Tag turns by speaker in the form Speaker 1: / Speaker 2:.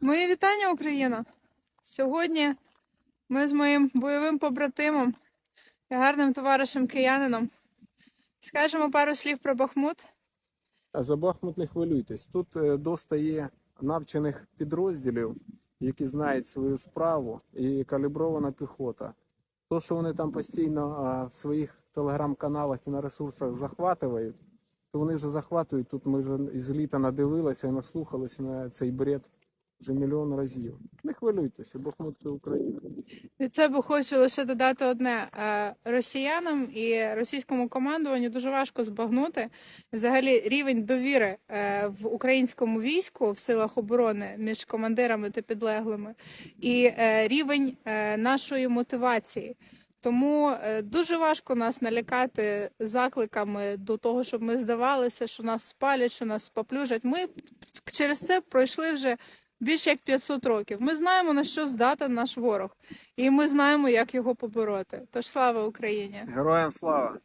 Speaker 1: Мої вітання, Україна! Сьогодні ми з моїм бойовим побратимом і гарним товаришем киянином скажемо пару слів про Бахмут.
Speaker 2: За Бахмут не хвилюйтесь. Тут е, доста є навчених підрозділів, які знають свою справу, і калібрована піхота. То, що вони там постійно в своїх телеграм-каналах і на ресурсах захватують, то вони вже захватують. Тут ми вже із літа надивилися і наслухалися на цей бред вже мільйон разів. Не хвилюйтеся, Бахмут це Україна.
Speaker 1: Від себе хочу лише додати одне: Е, росіянам і російському командуванню дуже важко збагнути взагалі рівень довіри е, в українському війську в силах оборони між командирами та підлеглими, і е, рівень нашої мотивації. Тому дуже важко нас налякати закликами до того, щоб ми здавалися, що нас спалять, що нас споплюжать. Ми через це пройшли вже більше як 500 років. Ми знаємо на що здатен наш ворог, і ми знаємо, як його побороти. Тож слава Україні!
Speaker 2: Героям слава!